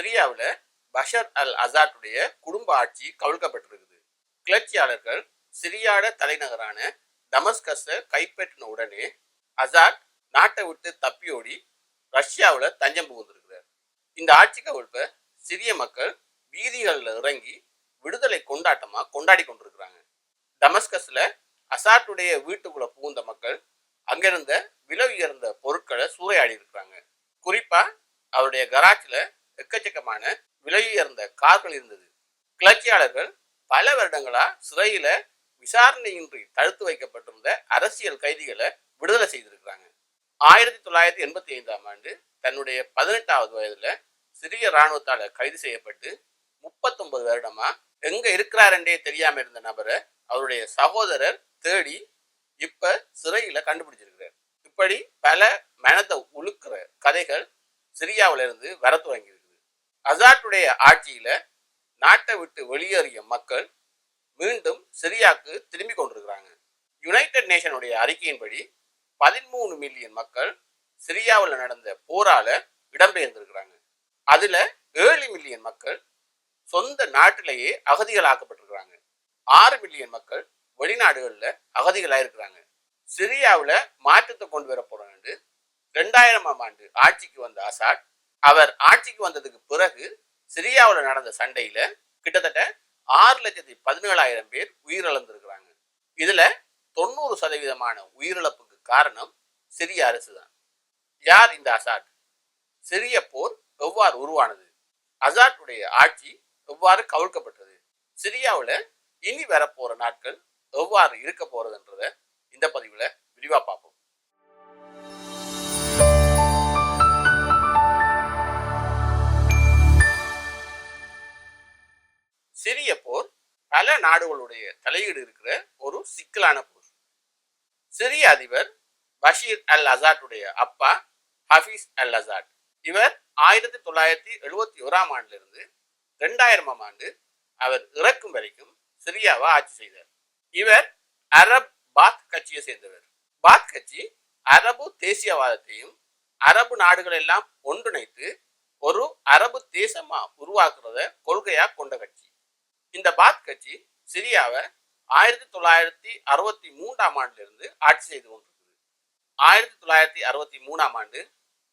சிரியாவில் Bashar al அசாட்டுடைய குடும்ப ஆட்சி கவிழ்க்கப்பட்டிருக்குது. கிளர்ச்சியாளர்கள் சிரியாட தலைநகரான டமஸ்கஸை கைப்பற்றின உடனே அசாட் நாட்டை விட்டு தப்பியோடி ரஷ்யாவில் தஞ்சம் புகுந்திருக்கிறார். இந்த ஆட்சி கவிழ்ப்பை சிறிய மக்கள் வீதிகளில் இறங்கி விடுதலை கொண்டாட்டமா கொண்டாடி கொண்டிருக்கிறாங்க. டமஸ்கஸில் அசாட்டுடைய வீட்டுக்குள்ள புகுந்த மக்கள் அங்கிருந்த விலை உயர்ந்த பொருட்களை சூறையாடி இருக்கிறாங்க. குறிப்பா அவருடைய கராச்சில் எக்கச்சக்கமான விலை உயர்ந்த கார்கள் இருந்தது. கிளர்ச்சியாளர்கள் பல வருடங்களா சிறையில விசாரணையின்றி தடுத்து வைக்கப்பட்டிருந்த அரசியல் கைதிகளை விடுதலை செய்திருக்கிறாங்க. ஆயிரத்தி தொள்ளாயிரத்தி எண்பத்தி ஐந்தாம் ஆண்டு தன்னுடைய பதினெட்டாவது வயதுல சிறிய இராணுவத்தால கைது செய்யப்பட்டு முப்பத்தொன்பது வருடமா எங்க இருக்கிறாருன்றே தெரியாம இருந்த நபரை அவருடைய சகோதரர் தேடி இப்ப சிறையில கண்டுபிடிச்சிருக்கிறார். இப்படி பல மனத்தை உழுக்கிற கதைகள் சிரியாவில இருந்து வர தொடங்கி அசாட்டுடைய ஆட்சியில நாட்டை விட்டு வெளியேறிய மக்கள் மீண்டும் சிரியாவுக்கு திரும்பி கொண்டிருக்கிறாங்க. யுனைடெட் நேஷனுடைய அறிக்கையின்படி பதிமூணு மில்லியன் மக்கள் சிரியாவில் நடந்த போரால இடம்பெயர்ந்திருக்கிறாங்க. அதுல ஏழு மில்லியன் மக்கள் சொந்த நாட்டிலேயே அகதிகளாக்கப்பட்டிருக்கிறாங்க. ஆறு மில்லியன் மக்கள் வெளிநாடுகளில் அகதிகளாக இருக்கிறாங்க சிரியாவில் மாற்றத்தை கொண்டு வர போறோம்னு ரெண்டாயிரமாம் ஆண்டு ஆட்சிக்கு வந்த அசாட் அவர் ஆட்சிக்கு வந்ததுக்கு பிறகு சிரியாவில் நடந்த சண்டையில கிட்டத்தட்ட ஆறு லட்சத்தி பதினேழாயிரம் பேர் உயிரிழந்திருக்கிறாங்க. இதுல தொண்ணூறு சதவீதமான உயிரிழப்புக்கு காரணம் சிரிய அரசு தான் யார் இந்த அசாட்? சிரிய போர் எவ்வாறு உருவானது? அசாட்டுடைய ஆட்சி எவ்வாறு கவிழ்க்கப்பட்டது? சிரியாவில் இனி வரப்போற நாட்கள் எவ்வாறு இருக்க போறதுன்றத இந்த பதிவுல விரிவா பார்ப்போம். பல தலையீடு இருக்கிற ஒரு சிக்கலான போர் சிரிய அதிபர் பஷீர் அல் அசாட்டுடைய அப்பா ஹபீஸ் அல் அசாட் இவர் ஆயிரத்தி தொள்ளாயிரத்தி எழுபத்தி ஓராம் ஆண்டிலிருந்து ரெண்டாயிரமாம் ஆண்டு அவர் இறக்கும் வரைக்கும் சிரியாவை ஆட்சி செய்தார். இவர் அரப் பாத் கட்சியை சேர்ந்தவர். பாத் கட்சி அரபு தேசியவாதத்தையும் அரபு நாடுகள் எல்லாம் ஒன்றிணைத்து ஒரு அரபு தேசமா உருவாக்குறத கொள்கையா கொண்ட கட்சி. இந்த பாத் கட்சி சிரியாவை ஆயிரத்தி தொள்ளாயிரத்தி அறுபத்தி மூன்றாம் ஆண்டிலிருந்து ஆட்சி செய்து கொண்டிருக்குது. ஆயிரத்தி தொள்ளாயிரத்தி அறுபத்தி மூணாம் ஆண்டு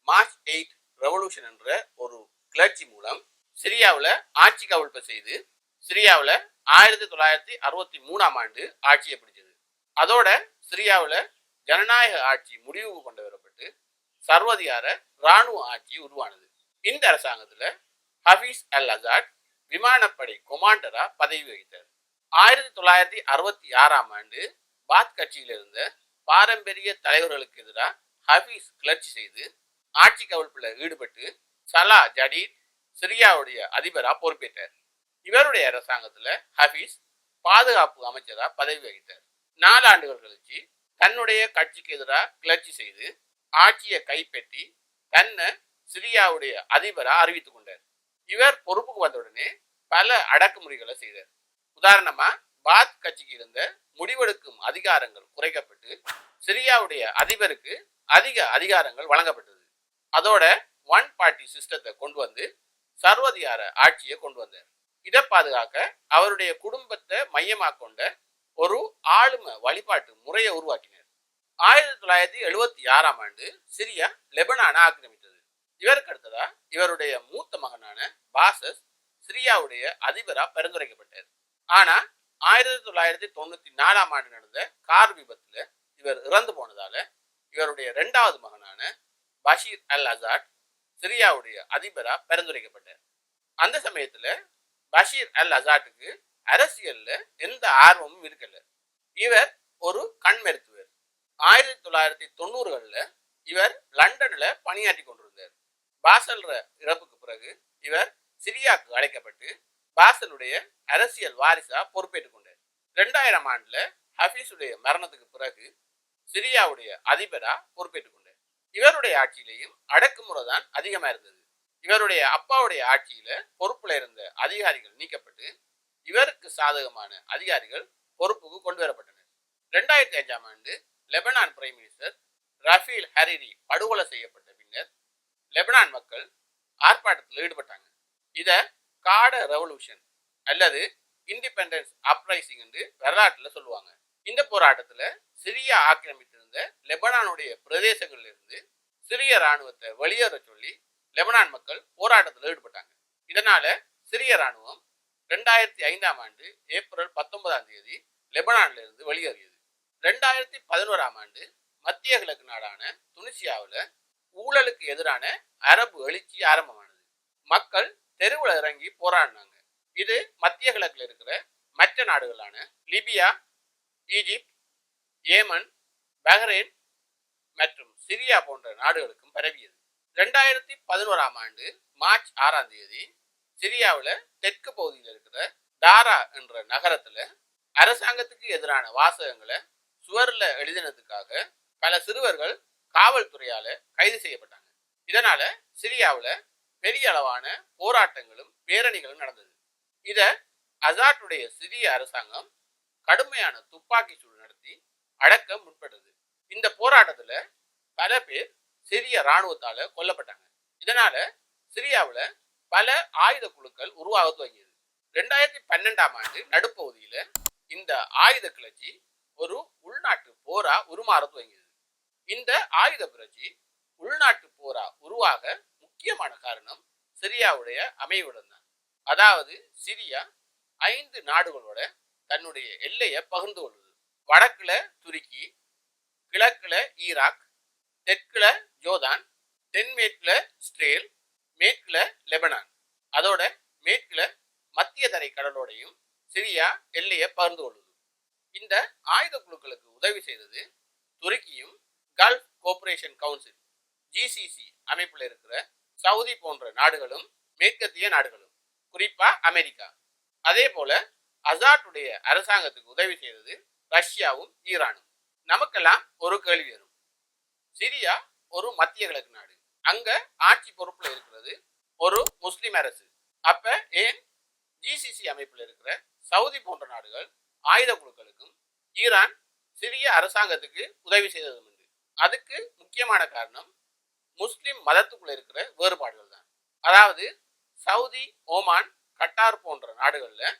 மார்ச் எயிட் ரெவல்யூஷன் என்ற ஒரு கிளர்ச்சி மூலம் சிரியாவில் ஆட்சி கவிழ்ப்பு செய்து சிரியாவில் ஆயிரத்தி தொள்ளாயிரத்தி அறுபத்தி மூணாம் ஆண்டு ஆட்சியை பிடிச்சது. அதோட சிரியாவில் ஜனநாயக ஆட்சி முடிவுக்கு கொண்டு வரப்பட்டு சர்வதிகார இராணுவ ஆட்சி உருவானது. இந்த அரசாங்கத்தில் ஹபீஸ் அல் அசாட் விமானப்படை கொமாண்டரா பதவி வகித்தார். ஆயிரத்தி தொள்ளாயிரத்தி அறுபத்தி ஆறாம் ஆண்டு பாத் கட்சியில் இருந்த பாரம்பரிய தலைவர்களுக்கு எதிராக ஹபீஸ் கிளர்ச்சி செய்து ஆட்சி கவிழ்ப்பில் ஈடுபட்டு சலா ஜடீத் சிரியாவுடைய அதிபரா பொறுப்பேற்றார். இவருடைய அரசாங்கத்துல ஹபீஸ் பாதுகாப்பு அமைச்சராக பதவி வகித்தார். நாலாண்டுகள் கழிச்சு தன்னுடைய கட்சிக்கு எதிராக கிளர்ச்சி செய்து ஆட்சியை கைப்பற்றி தன்னை சிரியாவுடைய அதிபரா அறிவித்துக் கொண்டார். இவர் பொறுப்புக்கு வந்தவுடனே பல அடக்குமுறைகளை செய்தார். உதாரணமா பாத் கட்சிக்கு இருந்த முடிவெடுக்கும் அதிகாரங்கள் குறைக்கப்பட்டு சிரியாவுடைய அதிபருக்கு அதிக அதிகாரங்கள் வழங்கப்பட்டது. அதோட ஒன் பார்ட்டி சிஸ்டத்தை கொண்டு வந்து சர்வதிகார ஆட்சியை கொண்டு வந்தார். இதை பாதுகாக்க அவருடைய குடும்பத்தை மையமாக கொண்ட ஒரு ஆளும வழிபாட்டு முறையை உருவாக்கினார். ஆயிரத்தி தொள்ளாயிரத்தி எழுபத்தி ஆறாம் ஆண்டு சிரியா லெபனான ஆக்கிரமித்தது. இவருக்கு அடுத்ததா இவருடைய மூத்த மகனான பாசஸ் சிரியாவுடைய அதிபராக பரிந்துரைக்கப்பட்டார். ஆனா ஆயிரத்தி தொள்ளாயிரத்தி தொண்ணூத்தி நாலாம் ஆண்டு நடந்த கார் விபத்துல இவர் இறந்து போனதால இவருடைய இரண்டாவது மகனான பஷீர் அல் அசாட் சிரியாவுடைய அதிபரா பரிந்துரைக்கப்பட்டார். அந்த சமயத்துல பஷீர் அல் அசாட்டுக்கு அரசியல்ல எந்த ஆர்வமும் இருக்கல. இவர் ஒரு கண் மருத்துவர். ஆயிரத்தி தொள்ளாயிரத்தி தொண்ணூறுகள்ல இவர் லண்டன்ல பணியாற்றி கொண்டிருந்தார். பாசல்ற இறப்புக்கு பிறகு இவர் சிரியாவுக்கு அழைக்கப்பட்டு பாசனுடைய அரசியல் வாரிசா பொறுப்பேற்றுக் கொண்டார். ரெண்டாயிரம் ஆண்டுல ஹபீஸுடைய மரணத்துக்கு பிறகு சிரியாவுடைய அதிபரா பொறுப்பேற்றுக் கொண்டார். இவருடைய ஆட்சியிலையும் அடக்குமுறை தான் அதிகமா இருந்தது. இவருடைய அப்பாவுடைய ஆட்சியில பொறுப்புல இருந்த அதிகாரிகள் நீக்கப்பட்டு இவருக்கு சாதகமான அதிகாரிகள் பொறுப்புக்கு கொண்டு வரப்பட்டனர். ரெண்டாயிரத்தி அஞ்சாம் ஆண்டு Lebanon prime minister Rafic Hariri படுகொலை செய்யப்பட்ட பின்னர் லெபனான் மக்கள் ஆர்ப்பாட்டத்தில் ஈடுபட்டாங்க. இத காட ரெவல்யூஷன் அல்லது இண்டிபெண்டன்ஸ் அப்ரைசிங் என்று வரலாற்றுல சொல்லுவாங்க. இந்த போராட்டத்துல சிரியா ஆக்கிரமித்திருந்த லெபனானுடைய பிரதேசங்களிலிருந்து சிறிய சிரிய ராணுவத்தை வெளியேற சொல்லி லெபனான் மக்கள் போராட்டத்தில் ஈடுபட்டாங்க. இதனால சிரிய ராணுவம் ரெண்டாயிரத்தி ஐந்தாம் ஆண்டு ஏப்ரல் பத்தொன்பதாம் தேதி லெபனான்ல இருந்து வெளியேறியது. ரெண்டாயிரத்தி பதினோராம் ஆண்டு மத்திய கிழக்கு நாடான துனிசியாவில் ஊழலுக்கு எதிரான அரபு எழுச்சி ஆரம்பமானது. மக்கள் தெருவில் இறங்கி போராடினாங்க. இது மத்திய கிழக்கில் இருக்கிற மற்ற நாடுகளான லிபியா ஈஜிப்ட் ஏமன் பஹ்ரைன் மற்றும் சிரியா போன்ற நாடுகளுக்கும் பரவியது. ரெண்டாயிரத்தி பதினோராம் ஆண்டு மார்ச் ஆறாம் தேதி சிரியாவில் தெற்கு பகுதியில் இருக்கிற தாரா என்ற நகரத்தில் அரசாங்கத்துக்கு எதிரான வாசகங்களை சுவரில் எழுதினதுக்காக பல சிறுவர்கள் காவல்துறையால கைது செய்யப்பட்டாங்க. இதனால சிரியாவில் பெரிய அளவான போராட்டங்களும் பேரணிகளும் நடந்தது. இத அசாட்டுடைய சிரிய அரசாங்கம் கடுமையான துப்பாக்கி சூடு நடத்தி அடக்க முற்பட்டது. இந்த போராட்டத்துல பல பேர் சிரிய இராணுவத்தால கொல்லப்பட்டாங்க. இதனால சிரியாவுல பல ஆயுத குழுக்கள் உருவாக துவங்கியது. ரெண்டாயிரத்தி பன்னெண்டாம் ஆண்டு நடுப்பகுதியில இந்த ஆயுத கிளர்ச்சி ஒரு உள்நாட்டு போரா உருமாற துவங்கியது. இந்த ஆயுத புரட்சி உள்நாட்டு போரா உருவாக முக்கியமான காரணம் சிரியாவுடைய அமைவுடன் தான். அதாவது சிரியா ஐந்து நாடுகளோட தன்னுடைய எல்லையை பகிர்ந்து கொள்ளுது. வடக்குல துருக்கி கிழக்குல ஈராக் தெற்குல ஜோதான் தென்மேற்குல ஸ்ட்ரேல் மேற்குல லெபனான். அதோட மேற்குல மத்திய தரை கடலோடையும் சிரியா எல்லையை பகிர்ந்து கொள்ளுது. இந்த ஆயுத குழுக்களுக்கு உதவி செய்தது துருக்கியும் கல்ஃப் கோஆபரேஷன் கவுன்சில் ஜிசிசி அமைப்பில் இருக்கிற சவுதி போன்ற நாடுகளும் மேற்கத்திய நாடுகளும் குறிப்பா அமெரிக்கா. அதே போல அசாட்டுடைய அரசாங்கத்துக்கு உதவி செய்தது ரஷ்யாவும் ஈரானும். நமக்கெல்லாம் ஒரு கேள்வி வரும். சிரியா ஒரு மத்திய கிழக்கு நாடு. அங்க ஆட்சி பொறுப்புல இருக்கிறது ஒரு முஸ்லிம் அரசு. அப்ப ஏன் ஜிசிசி அமைப்பில் இருக்கிற சவுதி போன்ற நாடுகள் ஆயுத குழுக்களுக்கும் ஈரான் சிரிய அரசாங்கத்துக்கு உதவி செய்ததும் உண்டு. அதுக்கு முக்கியமான காரணம் முஸ்லிம் மதத்துக்குள்ள இருக்கிற வேறுபாடுகள் தான். அதாவது சவுதி ஓமான் கட்டார் போன்ற நாடுகளில்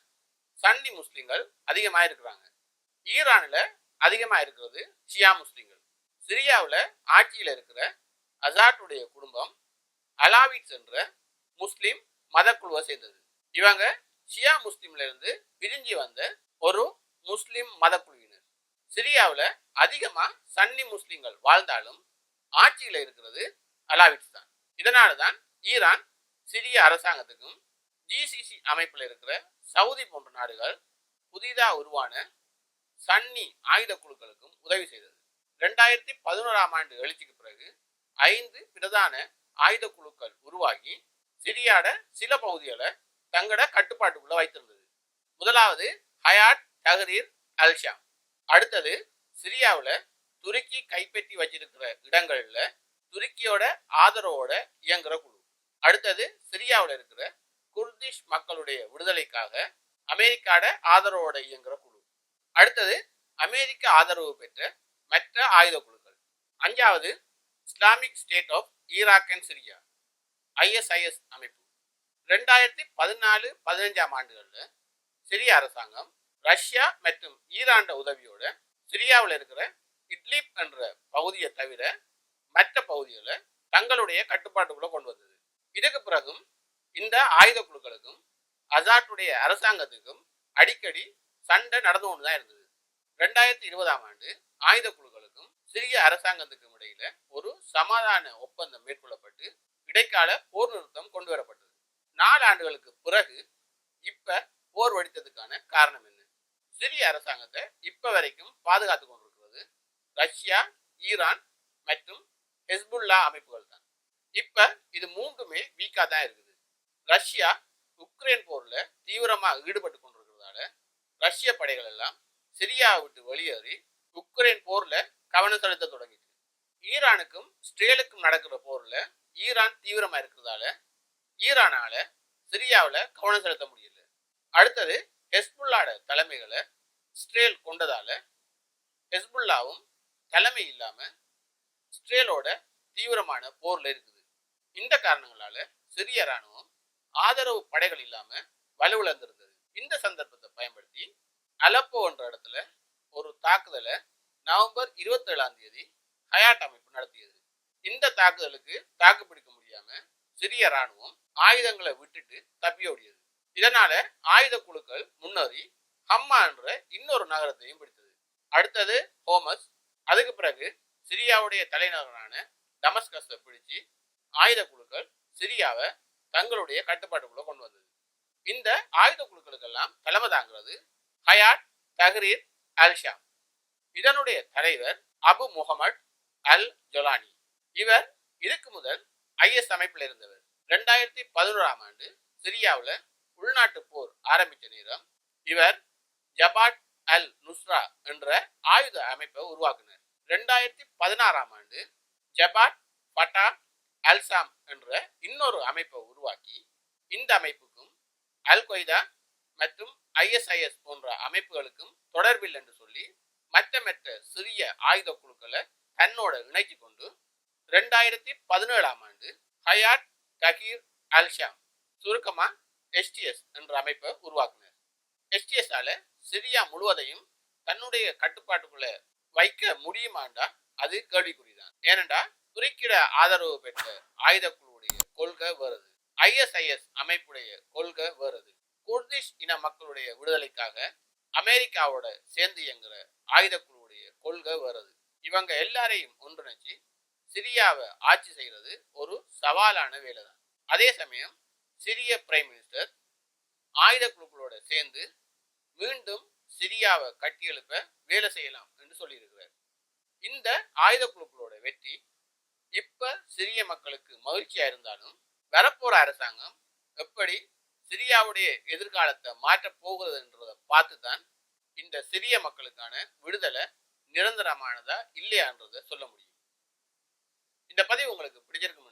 சன்னி முஸ்லிம்கள் அதிகமாக இருக்கிறாங்க. ஈரானில் அதிகமாக இருக்கிறது ஷியா முஸ்லிம்கள். சிரியாவில் ஆட்சியில் இருக்கிற அசாட்டுடைய குடும்பம் அலாவிட்ஸ் என்ற முஸ்லீம் மதக்குழுவை சேர்ந்தது. இவங்க ஷியா முஸ்லீம்லேருந்து பிரிஞ்சு வந்த ஒரு முஸ்லீம் மதக்குழுவினர். சிரியாவில் அதிகமாக சன்னி முஸ்லீம்கள் வாழ்ந்தாலும் ஆட்சியில் இருக்கிறது அலாவிட்ஸ் தான் இதனால தான் ஈரான் சிரிய அரசாங்கத்துக்கும் ஜிசிசி அமைப்பில் இருக்கிற சவுதி போன்ற நாடுகள் புதிதாக உருவான சன்னி ஆயுத குழுக்களுக்கும் உதவி செய்தது. ரெண்டாயிரத்தி பதினோராம் ஆண்டு எழுச்சிக்கு பிறகு ஐந்து பிரதான ஆயுத குழுக்கள் உருவாகி சிரியாட சில பகுதிகளை தங்கட கட்டுப்பாட்டுக்குள்ள வைத்திருந்தது. முதலாவது ஹயாட் தஹரீர் அல்ஷாம். அடுத்தது சிரியாவில் துருக்கி கைப்பற்றி வச்சிருக்கிற இடங்களில் துருக்கியோட ஆதரவோட இயங்குற குழு. அடுத்தது சிரியாவில் இருக்கிற குர்திஷ் மக்களுடைய விடுதலைக்காக அமெரிக்காட ஆதரவோட இயங்குற குழு. அடுத்தது அமெரிக்க ஆதரவு பெற்ற மற்ற ஆயுத குழுக்கள். அஞ்சாவது Islamic State of Iraq and Syria ISIS அமைப்பு. ரெண்டாயிரத்தி பதினாலு பதினஞ்சாம் ஆண்டுகளில் சிரிய அரசாங்கம் ரஷ்யா மற்றும் ஈராண்ட உதவியோட சிரியாவில் இருக்கிற இட்லிப் என்ற பகுதியை தவிர மற்ற பகுதிகளை தங்களுடைய கட்டுப்பாட்டுக்குள்ள கொண்டு வந்தது. இதுக்கு பிறகும் இந்த ஆயுத குழுக்களுக்கும் அசாட்டுடைய அரசாங்கத்துக்கும் அடிக்கடி சண்டை நடந்து கொண்டு தான் இருந்தது. ரெண்டாயிரத்தி இருபதாம் ஆண்டு ஆயுத குழுக்களுக்கும் சிரிய அரசாங்கத்துக்கும் இடையில ஒரு சமாதான ஒப்பந்தம் மேற்கொள்ளப்பட்டு இடைக்கால போர் நிறுத்தம் கொண்டு வரப்பட்டது. நாலு ஆண்டுகளுக்கு பிறகு இப்ப போர் வெடித்ததுக்கான காரணம் என்ன? சிரிய அரசாங்கத்தை இப்ப வரைக்கும் பாதுகாத்து கொண்டிருக்கிறது ரஷ்யா ஈரான் மற்றும் ஹெஸ்புல்லா அமைப்புகள் தான். இப்ப இது மூன்றுமே வீக்கா தான் இருக்குது. ரஷ்யா உக்ரைன் போர்ல தீவிரமா ஈடுபட்டு கொண்டிருக்கிறதால ரஷ்ய படைகள் எல்லாம் சிரியாவை விட்டு வெளியேறி உக்ரைன் போர்ல கவனம் செலுத்த தொடங்கிட்டு ஈரானுக்கும் இஸ்ரேலுக்கும் நடக்கிற போர்ல ஈரான் தீவிரமா இருக்கிறதால ஈரானால சிரியாவில் கவனம் செலுத்த முடியல. அடுத்தது ஹெஸ்புல்லாட தலைமைகளை இஸ்ரேல் கொண்டதால ஹெஸ்புல்லாவும் தலைமை இல்லாமல் இஸ்ரேலோட தீவிரமான போர்ல இருக்குது. இந்த காரணங்களால சிரிய ராணுவம் ஆதரவு படைகள் இல்லாம வலுவிழந்திருந்தது இந்த சந்தர்ப்பத்தை பயன்படுத்தி அலப்போ என்ற இடத்துல ஒரு தாக்குதலை நவம்பர் இருபத்தி ஏழாம் தேதி ஹயாட் அமைப்பு நடத்தியது. இந்த தாக்குதலுக்கு தாக்கு பிடிக்க முடியாம சிரிய ராணுவம் ஆயுதங்களை விட்டுட்டு தப்பியோடியது இதனால ஆயுத குழுக்கள் முன்னேறி ஹம்மா என்ற இன்னொரு நகரத்தையும் பிடித்தது. அடுத்தது ஹோமஸ் அதுக்கு பிறகு சிரியாவுடைய தலைநகரான டமஸ்கஸை பிடிச்சு ஆயுத குழுக்கள் சிரியாவை தங்களுடைய கட்டுப்பாட்டுக்குள்ள கொண்டு வந்தது. இந்த ஆயுத குழுக்களுக்கெல்லாம் தலைமை தாங்கிறது ஹயாட் தஹ்ரீர் அல் ஷாம் இதனுடைய தலைவர் அபு முகமது அல் ஜொலானி இவர் இதுக்கு முதல் ஐஎஸ் அமைப்பில் இருந்தவர். ரெண்டாயிரத்தி பதினோராம் ஆண்டு சிரியாவில் உள்நாட்டு போர் ஆரம்பித்த நேரம் இவர் ஜபாட் அல் நுஸ்ரா என்ற ஆயுத அமைப்பை உருவாக்கினார். ரெண்டாயிரத்தி பதினாறாம் ஆண்டு ஜபாட் பட்டா அல்சாம் என்ற இன்னொரு அமைப்பை உருவாக்கி இந்த அமைப்புக்கும் அல் கொய்தா மற்றும் ஐஎஸ்ஐஎஸ் போன்ற அமைப்புகளுக்கும் தொடர்பில் என்று சொல்லி மற்ற மற்ற சிறிய ஆயுத குழுக்களை தன்னோட இணைச்சு கொண்டு ரெண்டாயிரத்தி பதினேழாம் ஆண்டு ஹயாட் தஹீர் அல்ஷாம் சுருக்கமா எஸ்டிஎஸ் என்ற அமைப்பை உருவாக்கினார். எஸ்டிஎஸ்ஸால் சிரியா முழுவதையும் தன்னுடைய கட்டுப்பாட்டுக்குள்ளே வைக்க முடியுமாண்டா? அது கேள்விக்குறிதான். ஏனண்டா துருக்கிட ஆதரவு பெற்ற ஆயுத குழுவுடைய கொள்கை வருது ஐஎஸ்ஐஎஸ் அமைப்புடைய கொள்கை வருது குர்திஷ் இன மக்களுடைய விடுதலைக்காக அமெரிக்காவோட சேர்ந்து இயங்குற ஆயுத குழுவுடைய கொள்கை வருது இவங்க எல்லாரையும் ஒன்றிணைச்சு சிரியாவை ஆட்சி செய்யறது ஒரு சவாலான வேலை தான் அதே சமயம் சிரிய பிரைம் மினிஸ்டர் ஆயுத குழுக்களோட சேர்ந்து மீண்டும் சிரியாவை கட்டியெழுப்ப வேலை செய்யலாம். சொல்லியிருக்கிறார். இந்த ஆயுத குழுக்களோட வெற்றி இப்ப சிரிய மக்களுக்கு மகிழ்ச்சியா இருந்தாலும் வரப்போற அரசாங்கம் எப்படி சிரியாவுடைய எதிர்காலத்தை மாற்றப் போகிறதுன்றதை பார்த்து தான் இந்த சிரிய மக்களுக்கான விடுதலை நிரந்தரமானதா இல்லையான்றதை சொல்ல முடியும். இந்த பதிவு உங்களுக்கு பிடிச்சிருக்கும்